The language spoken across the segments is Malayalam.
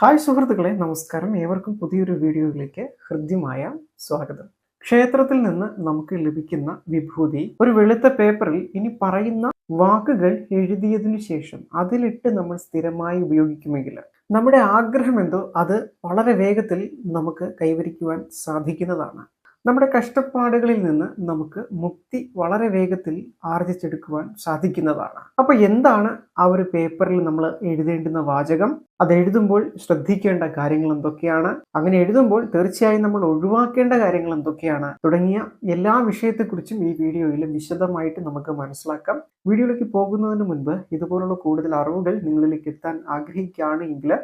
ഹായ് സുഹൃത്തുക്കളെ നമസ്കാരം. ഏവർക്കും പുതിയൊരു വീഡിയോയിലേക്ക് ഹൃദ്യമായ സ്വാഗതം. ക്ഷേത്രത്തിൽ നിന്ന് നമുക്ക് ലഭിക്കുന്ന വിഭൂതി ഒരു വെളുത്ത പേപ്പറിൽ ഇനി പറയുന്ന വാക്കുകൾ എഴുതിയതിനു ശേഷം അതിലിട്ട് നമ്മൾ സ്ഥിരമായി ഉപയോഗിക്കുമെങ്കിൽ നമ്മുടെ ആഗ്രഹം എന്തോ അത് വളരെ വേഗത്തിൽ നമുക്ക് കൈവരിക്കുവാൻ സാധിക്കുന്നതാണ്. നമ്മുടെ കഷ്ടപ്പാടുകളിൽ നിന്ന് നമുക്ക് മുക്തി വളരെ വേഗത്തിൽ ആർജിച്ചെടുക്കുവാൻ സാധിക്കുന്നതാണ്. അപ്പൊ എന്താണ് ആ ഒരു പേപ്പറിൽ നമ്മൾ എഴുതേണ്ടുന്ന വാചകം? അത് എഴുതുമ്പോൾ ശ്രദ്ധിക്കേണ്ട കാര്യങ്ങൾ എന്തൊക്കെയാണ്? അങ്ങനെ എഴുതുമ്പോൾ തീർച്ചയായും നമ്മൾ ഒഴിവാക്കേണ്ട കാര്യങ്ങൾ എന്തൊക്കെയാണ്? തുടങ്ങിയ എല്ലാ വിഷയത്തെക്കുറിച്ചും ഈ വീഡിയോയിൽ വിശദമായിട്ട് നമുക്ക് മനസ്സിലാക്കാം. വീഡിയോയിലേക്ക് പോകുന്നതിന് മുൻപ് ഇതുപോലുള്ള കൂടുതൽ അറിവുകൾ നിങ്ങളിലേക്ക് എത്താൻ ആഗ്രഹിക്കുകയാണ് എങ്കിൽ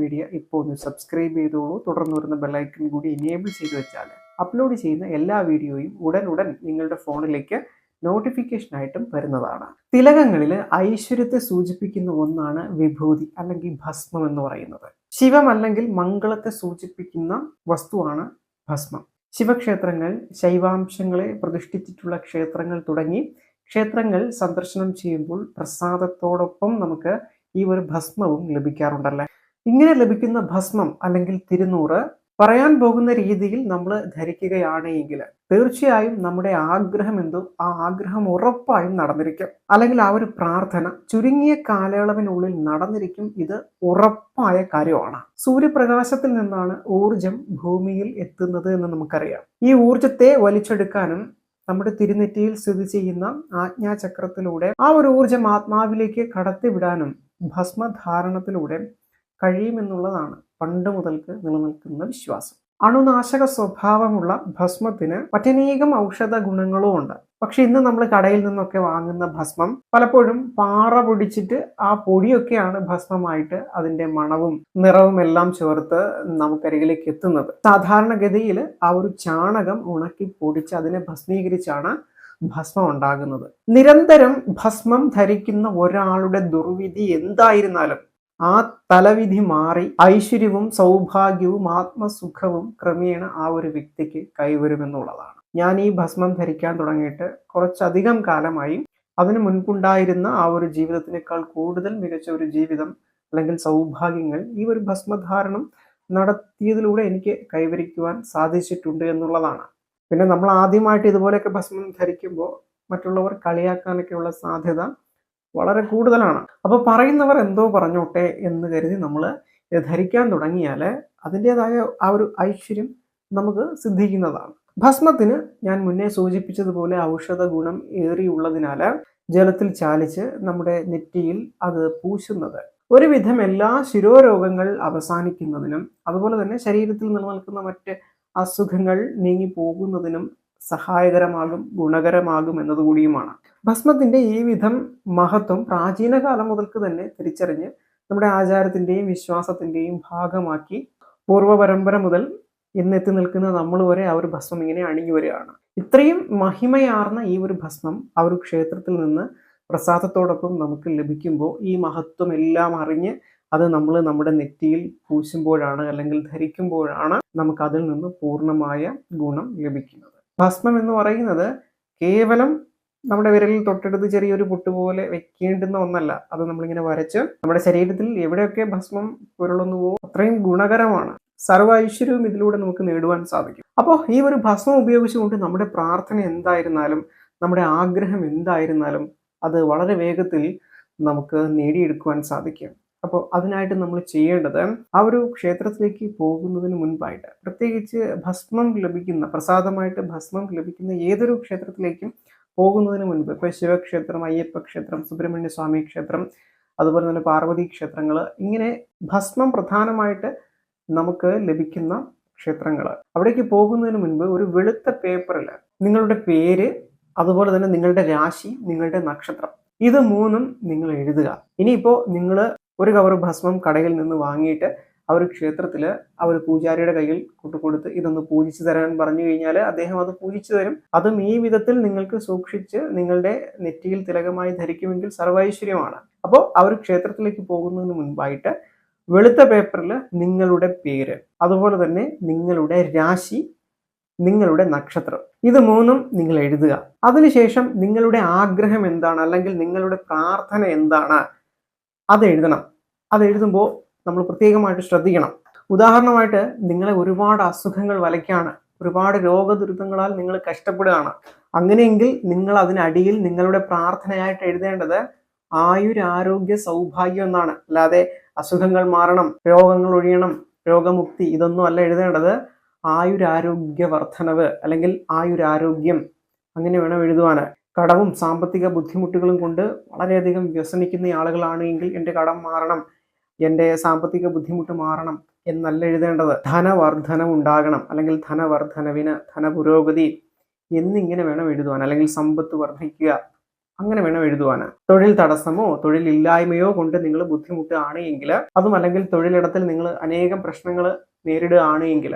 മീഡിയ ഇപ്പോൾ ഒന്ന് സബ്സ്ക്രൈബ് ചെയ്തോളൂ. തുടർന്ന് വരുന്ന ബെല്ലൈക്കൺ കൂടി എനേബിൾ ചെയ്തു വെച്ചാൽ അപ്ലോഡ് ചെയ്യുന്ന എല്ലാ വീഡിയോയും ഉടൻ ഉടൻ നിങ്ങളുടെ ഫോണിലേക്ക് നോട്ടിഫിക്കേഷനായിട്ടും വരുന്നതാണ്. തിലകങ്ങളിൽ ഐശ്വര്യത്തെ സൂചിപ്പിക്കുന്ന ഒന്നാണ് വിഭൂതി അല്ലെങ്കിൽ ഭസ്മം എന്ന് പറയുന്നത്. ശിവം അല്ലെങ്കിൽ മംഗളത്തെ സൂചിപ്പിക്കുന്ന വസ്തുവാണ് ഭസ്മം. ശിവക്ഷേത്രങ്ങൾ ശൈവാംശങ്ങളെ പ്രതിഷ്ഠിച്ചിട്ടുള്ള ക്ഷേത്രങ്ങൾ തുടങ്ങി ക്ഷേത്രങ്ങൾ സന്ദർശനം ചെയ്യുമ്പോൾ പ്രസാദത്തോടൊപ്പം നമുക്ക് ഈ ഒരു ഭസ്മവും ലഭിക്കാറുണ്ടല്ലേ? ഇങ്ങനെ ലഭിക്കുന്ന ഭസ്മം അല്ലെങ്കിൽ തിരുനൂറ് പറയാൻ പോകുന്ന രീതിയിൽ നമ്മൾ ധരിക്കുകയാണെങ്കിൽ തീർച്ചയായും നമ്മുടെ ആഗ്രഹം എന്തോ ആ ആഗ്രഹം ഉറപ്പായും നടന്നിരിക്കും. അല്ലെങ്കിൽ ആ ഒരു പ്രാർത്ഥന ചുരുങ്ങിയ കാലയളവിനുള്ളിൽ നടന്നിരിക്കും. ഇത് ഉറപ്പായ കാര്യമാണ്. സൂര്യപ്രകാശത്തിൽ നിന്നാണ് ഊർജം ഭൂമിയിൽ എത്തുന്നത് എന്ന് നമുക്കറിയാം. ഈ ഊർജത്തെ വലിച്ചെടുക്കാനും നമ്മുടെ തിരുനെറ്റിയിൽ സ്ഥിതി ചെയ്യുന്ന ആജ്ഞാചക്രത്തിലൂടെ ആ ഒരു ഊർജം ആത്മാവിലേക്ക് കടത്തിവിടാനും ഭസ്മധാരണത്തിലൂടെ കഴിയുമെന്നുള്ളതാണ് പണ്ട് മുതൽക്ക് നിലനിൽക്കുന്ന വിശ്വാസം. അണുനാശക സ്വഭാവമുള്ള ഭസ്മത്തിന് മറ്റനേകം ഔഷധ ഗുണങ്ങളും ഉണ്ട്. പക്ഷെ ഇന്ന് നമ്മൾ കടയിൽ നിന്നൊക്കെ വാങ്ങുന്ന ഭസ്മം പലപ്പോഴും പാറ പൊടിച്ചിട്ട് ആ പൊടിയൊക്കെയാണ് ഭസ്മമായിട്ട് അതിന്റെ മണവും നിറവും എല്ലാം ചേർത്ത് നമുക്കരികിലേക്ക് എത്തുന്നത്. സാധാരണഗതിയിൽ ആ ഒരു ചാണകം ഉണക്കി പൊടിച്ച് അതിനെ ഭസ്മീകരിച്ചാണ് ഭസ്മം ഉണ്ടാകുന്നത്. നിരന്തരം ഭസ്മം ധരിക്കുന്ന ഒരാളുടെ ദുർവിധി എന്തായിരുന്നാലും ആ തലവിധി മാറി ഐശ്വര്യവും സൗഭാഗ്യവും ആത്മസുഖവും ക്രമേണ ആ ഒരു വ്യക്തിക്ക് കൈവരുമെന്നുള്ളതാണ്. ഞാൻ ഈ ഭസ്മം ധരിക്കാൻ തുടങ്ങിയിട്ട് കുറച്ചധികം കാലമായി അതിന് മുൻപുണ്ടായിരുന്ന ആ ഒരു ജീവിതത്തിനേക്കാൾ കൂടുതൽ മികച്ച ഒരു ജീവിതം അല്ലെങ്കിൽ സൗഭാഗ്യങ്ങൾ ഈ ഒരു ഭസ്മധാരണം നടത്തിയതിലൂടെ എനിക്ക് കൈവരിക്കുവാൻ സാധിച്ചിട്ടുണ്ട് എന്നുള്ളതാണ്. പിന്നെ നമ്മൾ ആദ്യമായിട്ട് ഇതുപോലെയൊക്കെ ഭസ്മം ധരിക്കുമ്പോൾ മറ്റുള്ളവർ കളിയാക്കാനൊക്കെയുള്ള സാധ്യത വളരെ കൂടുതലാണ്. അപ്പോൾ പറയുന്നവർ എന്തോ പറഞ്ഞോട്ടെ എന്ന് കരുതി നമ്മൾ ധരിക്കാൻ തുടങ്ങിയാൽ അതിന്റെതായ ആ ഒരു ഐശ്വര്യം നമുക്ക് സിദ്ധിക്കുന്നതാണ്. ഭസ്മത്തിന് ഞാൻ മുന്നേ സൂചിപ്പിച്ചതുപോലെ ഔഷധ ഗുണം ഏറിയുള്ളതിനാൽ ജലത്തിൽ ചാലിച്ച് നമ്മുടെ നെറ്റിയിൽ അത് പൂശുന്നത്. ഒരുവിധം എല്ലാ ശിരോരോഗങ്ങൾ അവസാനിക്കുന്നതിനും അതുപോലെ തന്നെ ശരീരത്തിൽ നിലനിൽക്കുന്ന മറ്റ് അസുഖങ്ങൾ നീങ്ങി പോകുന്നതിനും സഹായകരമാകും ഗുണകരമാകും എന്നതുകൂടിയുമാണ്. ഭസ്മത്തിന്റെ ഈ വിധം മഹത്വം പ്രാചീന കാലം മുതൽക്ക് തന്നെ തിരിച്ചറിഞ്ഞ് നമ്മുടെ ആചാരത്തിന്റെയും വിശ്വാസത്തിന്റെയും ഭാഗമാക്കി പൂർവ പരമ്പര മുതൽ ഇന്നെത്തി നിൽക്കുന്ന നമ്മൾ വരെ ആ ഒരു ഭസ്മം ഇങ്ങനെ അണിഞ്ഞു വരികയാണ്. ഇത്രയും മഹിമയാർന്ന ഈ ഒരു ഭസ്മം ആ ഒരു ക്ഷേത്രത്തിൽ നിന്ന് പ്രസാദത്തോടൊപ്പം നമുക്ക് ലഭിക്കുമ്പോൾ ഈ മഹത്വം എല്ലാം അറിഞ്ഞ് അത് നമ്മൾ നമ്മുടെ നെറ്റിയിൽ പൂശുമ്പോഴാണ് അല്ലെങ്കിൽ ധരിക്കുമ്പോഴാണ് നമുക്കതിൽ നിന്ന് പൂർണമായ ഗുണം ലഭിക്കുന്നത്. ഭസ്മം എന്ന് പറയുന്നത് കേവലം നമ്മുടെ വിരലിൽ തൊട്ടെടുത്ത് ചെറിയൊരു പൊട്ട് പോലെ വെക്കേണ്ടുന്ന ഒന്നല്ല. അത് നമ്മളിങ്ങനെ വരച്ച് നമ്മുടെ ശരീരത്തിൽ എവിടെയൊക്കെ ഭസ്മം പുരളുന്നുവോ അത്രയും ഗുണകരമാണ്. സർവ ഐശ്വര്യവും ഇതിലൂടെ നമുക്ക് നേടുവാൻ സാധിക്കും. അപ്പോൾ ഈ ഒരു ഭസ്മം ഉപയോഗിച്ചുകൊണ്ട് നമ്മുടെ പ്രാർത്ഥന എന്തായിരുന്നാലും നമ്മുടെ ആഗ്രഹം എന്തായിരുന്നാലും അത് വളരെ വേഗത്തിൽ നമുക്ക് നേടിയെടുക്കുവാൻ സാധിക്കും. അപ്പോൾ അതിനായിട്ട് നമ്മൾ ചെയ്യേണ്ടത് ആ ഒരു ക്ഷേത്രത്തിലേക്ക് പോകുന്നതിന് മുൻപായിട്ട് പ്രത്യേകിച്ച് ഭസ്മം ലഭിക്കുന്ന പ്രസാദമായിട്ട് ഭസ്മം ലഭിക്കുന്ന ഏതൊരു ക്ഷേത്രത്തിലേക്കും പോകുന്നതിന് മുൻപ് ഇപ്പോൾ ശിവക്ഷേത്രം അയ്യപ്പ ക്ഷേത്രം സുബ്രഹ്മണ്യ സ്വാമി ക്ഷേത്രം അതുപോലെ തന്നെ പാർവതി ക്ഷേത്രങ്ങൾ ഇങ്ങനെ ഭസ്മം പ്രധാനമായിട്ട് നമുക്ക് ലഭിക്കുന്ന ക്ഷേത്രങ്ങൾ. അവിടേക്ക് പോകുന്നതിന് മുൻപ് ഒരു വെളുത്ത പേപ്പറിൽ നിങ്ങളുടെ പേര് അതുപോലെ തന്നെ നിങ്ങളുടെ രാശി നിങ്ങളുടെ നക്ഷത്രം ഇത് മൂന്നും നിങ്ങൾ എഴുതുക. ഇനിയിപ്പോൾ നിങ്ങൾ ഒരു കവർ ഭസ്മം കടയിൽ നിന്ന് വാങ്ങിയിട്ട് ആ ഒരു ക്ഷേത്രത്തിൽ ആ ഒരു പൂജാരിയുടെ കയ്യിൽ കൊണ്ടുകൊടുത്ത് ഇതൊന്ന് പൂജിച്ചു തരാൻ പറഞ്ഞു കഴിഞ്ഞാൽ അദ്ദേഹം അത് പൂജിച്ചു തരും. അതും ഈ വിധത്തിൽ നിങ്ങൾക്ക് സൂക്ഷിച്ച് നിങ്ങളുടെ നെറ്റിയിൽ തിലകമായി ധരിക്കുമെങ്കിൽ സർവൈശ്വര്യമാണ്. അപ്പോൾ ആ ഒരു ക്ഷേത്രത്തിലേക്ക് പോകുന്നതിന് മുൻപായിട്ട് വെളുത്ത പേപ്പറിൽ നിങ്ങളുടെ പേര് അതുപോലെ തന്നെ നിങ്ങളുടെ രാശി നിങ്ങളുടെ നക്ഷത്രം. ഇത് മൂന്നും നിങ്ങൾ എഴുതുക. അതിനുശേഷം നിങ്ങളുടെ ആഗ്രഹം എന്താണ്? അല്ലെങ്കിൽ നിങ്ങളുടെ പ്രാർത്ഥന എന്താണ്? അത് എഴുതണം. അത് എഴുതുമ്പോൾ നമ്മൾ പ്രത്യേകമായിട്ട് ശ്രദ്ധിക്കണം. ഉദാഹരണമായിട്ട് നിങ്ങളെ ഒരുപാട് അസുഖങ്ങൾ വലയ്ക്കാണ്. ഒരുപാട് രോഗദുരിതങ്ങളാൽ നിങ്ങൾ കഷ്ടപ്പെടുകയാണ്. അങ്ങനെയെങ്കിൽ നിങ്ങൾ അതിനടിയിൽ നിങ്ങളുടെ പ്രാർത്ഥനയായിട്ട് എഴുതേണ്ടത് ആയുരാരോഗ്യ സൗഭാഗ്യം എന്നാണ്. അല്ലാതെ അസുഖങ്ങൾ മാറണം രോഗങ്ങൾ ഒഴിയണം രോഗമുക്തി ഇതൊന്നും അല്ല എഴുതേണ്ടത് ആയുരാരോഗ്യ വർധനവ് അല്ലെങ്കിൽ ആയുരാരോഗ്യം. അങ്ങനെ വേണം എഴുതുവാന്. കടവും സാമ്പത്തിക ബുദ്ധിമുട്ടുകളും കൊണ്ട് വളരെയധികം വ്യസനിക്കുന്ന ആളുകളാണ് എങ്കിൽ എന്റെ കടം മാറണം എന്റെ സാമ്പത്തിക ബുദ്ധിമുട്ട് മാറണം എന്നല്ല എഴുതേണ്ടത്. ധനവർദ്ധനം ഉണ്ടാകണം അല്ലെങ്കിൽ ധനവർദ്ധനവിന് ധനപുരോഗതി എന്നിങ്ങനെ വേണം എഴുതുവാൻ അല്ലെങ്കിൽ സമ്പത്ത് വർദ്ധിക്കുക അങ്ങനെ വേണം എഴുതുവാൻ. തൊഴിൽ തടസ്സമോ തൊഴിലില്ലായ്മയോ കൊണ്ട് നിങ്ങൾ ബുദ്ധിമുട്ടുകയാണ് എങ്കിൽ അതും അല്ലെങ്കിൽ തൊഴിലിടത്തിൽ നിങ്ങൾ അനേകം പ്രശ്നങ്ങൾ നേരിടുകയാണ് എങ്കിൽ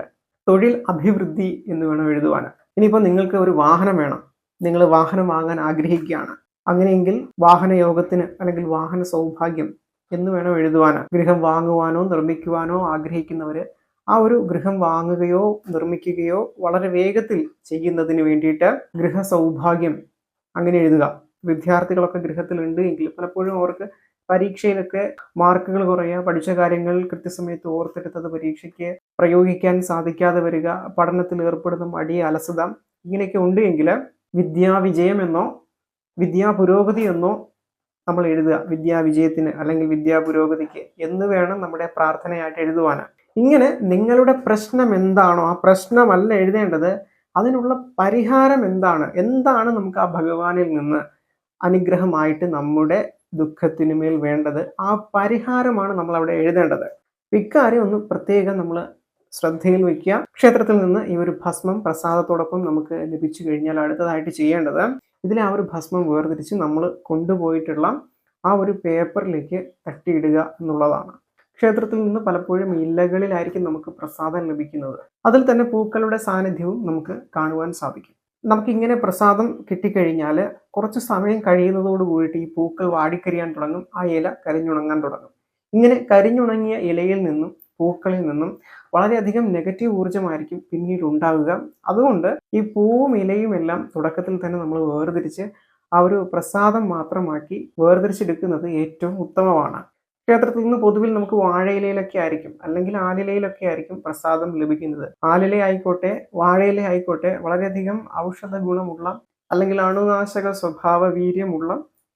തൊഴിൽ അഭിവൃദ്ധി എന്ന് വേണം എഴുതുവാൻ. ഇനിയിപ്പോൾ നിങ്ങൾക്ക് ഒരു വാഹനം വേണം. നിങ്ങൾ വാഹനം വാങ്ങാൻ ആഗ്രഹിക്കുകയാണ്. അങ്ങനെയെങ്കിൽ വാഹന യോഗത്തിന് അല്ലെങ്കിൽ വാഹന സൗഭാഗ്യം എന്ന് വേണം എഴുതുവാൻ ഗൃഹം വാങ്ങുവാനോ നിർമ്മിക്കുവാനോ ആഗ്രഹിക്കുന്നവർ ആ ഒരു ഗൃഹം വാങ്ങുകയോ നിർമ്മിക്കുകയോ വളരെ വേഗത്തിൽ ചെയ്യുന്നതിന് വേണ്ടിയിട്ട് ഗൃഹ സൗഭാഗ്യം അങ്ങനെ എഴുതുക. വിദ്യാർത്ഥികളൊക്കെ ഗൃഹത്തിലുണ്ട് എങ്കിൽ പലപ്പോഴും അവർക്ക് പരീക്ഷയിലൊക്കെ മാർക്കുകൾ കുറയുക പഠിച്ച കാര്യങ്ങൾ കൃത്യസമയത്ത് ഓർത്തെടുത്തത് പരീക്ഷയ്ക്ക് പ്രയോഗിക്കാൻ സാധിക്കാതെ വരിക പഠനത്തിൽ ഏർപ്പെടുന്ന മടി അലസത ഇങ്ങനെയൊക്കെ ഉണ്ട് എങ്കിൽ വിദ്യാവിജയം എന്നോ വിദ്യാപുരോഗതി എന്നോ നമ്മൾ എഴുതുക. വിദ്യാവിജയത്തിന് അല്ലെങ്കിൽ വിദ്യാപുരോഗതിക്ക് എന്ന് വേണം നമ്മുടെ പ്രാർത്ഥനയായിട്ട് എഴുതുവാനാണ് ഇങ്ങനെ നിങ്ങളുടെ പ്രശ്നം എന്താണോ ആ പ്രശ്നമല്ല എഴുതേണ്ടത് അതിനുള്ള പരിഹാരം എന്താണ്? എന്താണ് നമുക്ക് ആ ഭഗവാനിൽ നിന്ന് അനുഗ്രഹമായിട്ട് നമ്മുടെ ദുഃഖത്തിനുമേൽ വേണ്ടത്? ആ പരിഹാരമാണ് നമ്മൾ അവിടെ എഴുതേണ്ടത്. ഇക്കാര്യം ഒന്ന് പ്രത്യേകം നമ്മൾ ശ്രദ്ധയിൽ വയ്ക്കുക. ക്ഷേത്രത്തിൽ നിന്ന് ഈ ഒരു ഭസ്മം പ്രസാദത്തോടൊപ്പം നമുക്ക് ലഭിച്ചു കഴിഞ്ഞാൽ അടുത്തതായിട്ട് ചെയ്യേണ്ടത് ഇതിലെ ആ ഒരു ഭസ്മം വേർതിരിച്ച് നമ്മൾ കൊണ്ടുപോയിട്ടുള്ള ആ ഒരു പേപ്പറിലേക്ക് തട്ടിയിടുക എന്നുള്ളതാണ്. ക്ഷേത്രത്തിൽ നിന്ന് പലപ്പോഴും ഇലകളിലായിരിക്കും നമുക്ക് പ്രസാദം ലഭിക്കുന്നത്. അതിൽ തന്നെ പൂക്കളുടെ സാന്നിധ്യവും നമുക്ക് കാണുവാൻ സാധിക്കും. നമുക്കിങ്ങനെ പ്രസാദം കിട്ടിക്കഴിഞ്ഞാൽ കുറച്ച് സമയം കഴിയുന്നതോട് കൂടിയിട്ട് ഈ പൂക്കൾ വാടിക്കരിയാൻ തുടങ്ങും ആ ഇല കരിഞ്ഞുണങ്ങാൻ തുടങ്ങും. ഇങ്ങനെ കരിഞ്ഞുണങ്ങിയ ഇലയിൽ നിന്നും പൂക്കളിൽ നിന്നും വളരെയധികം നെഗറ്റീവ് ഊർജമായിരിക്കും പിന്നീട് ഉണ്ടാവുക അതുകൊണ്ട് ഈ പൂവും ഇലയും എല്ലാം തുടക്കത്തിൽ തന്നെ നമ്മൾ വേർതിരിച്ച് ആ ഒരു പ്രസാദം മാത്രമാക്കി വേർതിരിച്ചെടുക്കുന്നത് ഏറ്റവും ഉത്തമമാണ്. ക്ഷേത്രത്തിൽ നിന്ന് പൊതുവിൽ നമുക്ക് വാഴയിലയിലൊക്കെ ആയിരിക്കും അല്ലെങ്കിൽ ആലിലയിലൊക്കെ ആയിരിക്കും പ്രസാദം ലഭിക്കുന്നത്. ആലില ആയിക്കോട്ടെ വാഴയില ആയിക്കോട്ടെ വളരെയധികം ഔഷധ ഗുണമുള്ള അല്ലെങ്കിൽ അണുനാശക സ്വഭാവ വീര്യമുള്ള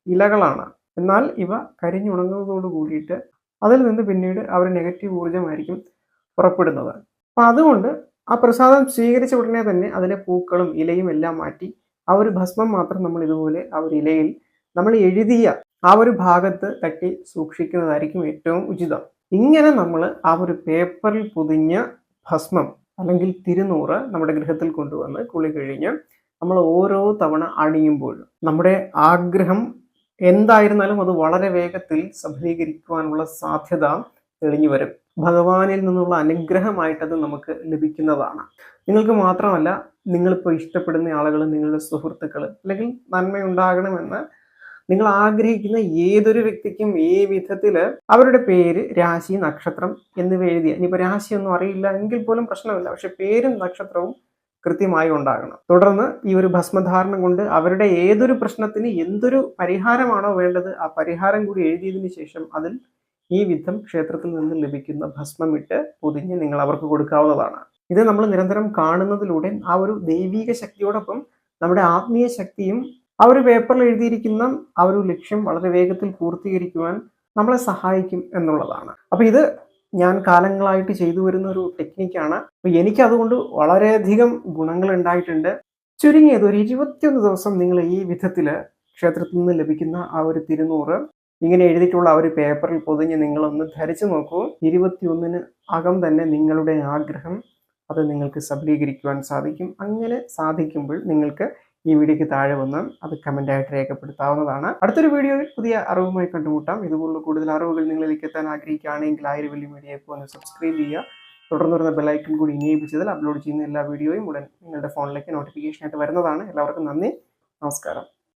ഇലകളാണ്. എന്നാൽ ഇവ കരിഞ്ഞുണങ്ങുന്നതോട് കൂടിയിട്ട് അതിൽ നിന്ന് പിന്നീട് അവർ നെഗറ്റീവ് ഊർജമായിരിക്കും പുറപ്പെടുന്നത്. അപ്പം അതുകൊണ്ട് ആ പ്രസാദം സ്വീകരിച്ച ഉടനെ തന്നെ അതിലെ പൂക്കളും ഇലയും എല്ലാം മാറ്റി ആ ഒരു ഭസ്മം മാത്രം നമ്മൾ ഇതുപോലെ ആ ഒരു ഇലയിൽ നമ്മൾ എഴുതിയ ആ ഒരു ഭാഗത്ത് തട്ടി സൂക്ഷിക്കുന്നതായിരിക്കും ഏറ്റവും ഉചിതം. ഇങ്ങനെ നമ്മൾ ആ ഒരു പേപ്പറിൽ പൊതിഞ്ഞ ഭസ്മം അല്ലെങ്കിൽ തിരുനൂറ് നമ്മുടെ ഗൃഹത്തിൽ കൊണ്ടുവന്ന് കുളി കഴിഞ്ഞ് നമ്മൾ ഓരോ തവണ അണിയുമ്പോഴും നമ്മുടെ ആഗ്രഹം എന്തായിരുന്നാലും അത് വളരെ വേഗത്തിൽ സഫലീകരിക്കുവാനുള്ള സാധ്യത തെളിഞ്ഞു വരും. ഭഗവാനിൽ നിന്നുള്ള അനുഗ്രഹമായിട്ടത് നമുക്ക് ലഭിക്കുന്നതാണ്. നിങ്ങൾക്ക് മാത്രമല്ല നിങ്ങളിപ്പോൾ ഇഷ്ടപ്പെടുന്ന ആളുകൾ നിങ്ങളുടെ സുഹൃത്തുക്കൾ അല്ലെങ്കിൽ നന്മയുണ്ടാകണമെന്ന് നിങ്ങൾ ആഗ്രഹിക്കുന്ന ഏതൊരു വ്യക്തിക്കും ഈ വിധത്തിൽ അവരുടെ പേര് രാശി നക്ഷത്രം എന്നിവ എഴുതിയ. ഇനിയിപ്പോൾ രാശിയൊന്നും അറിയില്ല എങ്കിൽ പോലും പ്രശ്നമില്ല. പക്ഷെ പേരും നക്ഷത്രവും കൃത്യമായി ഉണ്ടാകണം. തുടർന്ന് ഈ ഒരു ഭസ്മധാരണം കൊണ്ട് അവരുടെ ഏതൊരു പ്രശ്നത്തിന് എന്തൊരു പരിഹാരമാണോ വേണ്ടത് ആ പരിഹാരം കൂടി എഴുതിയതിന് ശേഷം അതിൽ ഈ വിധം ക്ഷേത്രത്തിൽ നിന്ന് ലഭിക്കുന്ന ഭസ്മം ഇട്ട് പൊതിഞ്ഞ് നിങ്ങൾ അവർക്ക് കൊടുക്കാവുന്നതാണ്. ഇത് നമ്മൾ നിരന്തരം കാണുന്നതിലൂടെ ആ ഒരു ദൈവീക ശക്തിയോടൊപ്പം നമ്മുടെ ആത്മീയ ശക്തിയും ആ ഒരു പേപ്പറിൽ എഴുതിയിരിക്കുന്ന ആ ഒരു ലക്ഷ്യം വളരെ വേഗത്തിൽ പൂർത്തീകരിക്കുവാൻ നമ്മളെ സഹായിക്കും എന്നുള്ളതാണ്. അപ്പൊ ഇത് ഞാൻ കാലങ്ങളായിട്ട് ചെയ്തു വരുന്ന ഒരു ടെക്നിക്കാണ്. അപ്പൊ എനിക്കതുകൊണ്ട് വളരെയധികം ഗുണങ്ങൾ ഉണ്ടായിട്ടുണ്ട് ചുരുങ്ങിയത് ഒരു ഇരുപത്തിയൊന്ന് ദിവസം നിങ്ങൾ ഈ വിധത്തിൽ ക്ഷേത്രത്തിൽ നിന്ന് ലഭിക്കുന്ന ആ ഒരു തിരുനൂറ് ഇങ്ങനെ എഴുതിയിട്ടുള്ള ആ ഒരു പേപ്പറിൽ പൊതിഞ്ഞ് നിങ്ങളൊന്ന് ധരിച്ചു നോക്കൂ. ഇരുപത്തിയൊന്നിന് അകം തന്നെ നിങ്ങളുടെ ആഗ്രഹം അത് നിങ്ങൾക്ക് സബലീകരിക്കുവാൻ സാധിക്കും. അങ്ങനെ സാധിക്കുമ്പോൾ നിങ്ങൾക്ക് ഈ വീഡിയോയ്ക്ക് താഴെ വന്ന് അത് കമന്റായിട്ട് രേഖപ്പെടുത്താവുന്നതാണ്. അടുത്തൊരു വീഡിയോയിൽ പുതിയ അറിവുമായി കണ്ടുമുട്ടാം. ഇതുപോലുള്ള കൂടുതൽ അറിവുകൾ നിങ്ങളിലേക്ക് എത്താൻ ആഗ്രഹിക്കുകയാണെങ്കിൽ ആയിരം വലിയ മീഡിയ ഇപ്പോൾ ഒന്ന് സബ്സ്ക്രൈബ് ചെയ്യുക. തുടർന്ന് വരുന്ന ബെലൈക്കൺ കൂടി ഇനിയിപ്പിച്ചതിൽ അപ്ലോഡ് ചെയ്യുന്ന എല്ലാ വീഡിയോയും ഉടൻ നിങ്ങളുടെ ഫോണിലേക്ക് നോട്ടിഫിക്കേഷനായിട്ട് വരുന്നതാണ്. എല്ലാവർക്കും നന്ദി. നമസ്കാരം.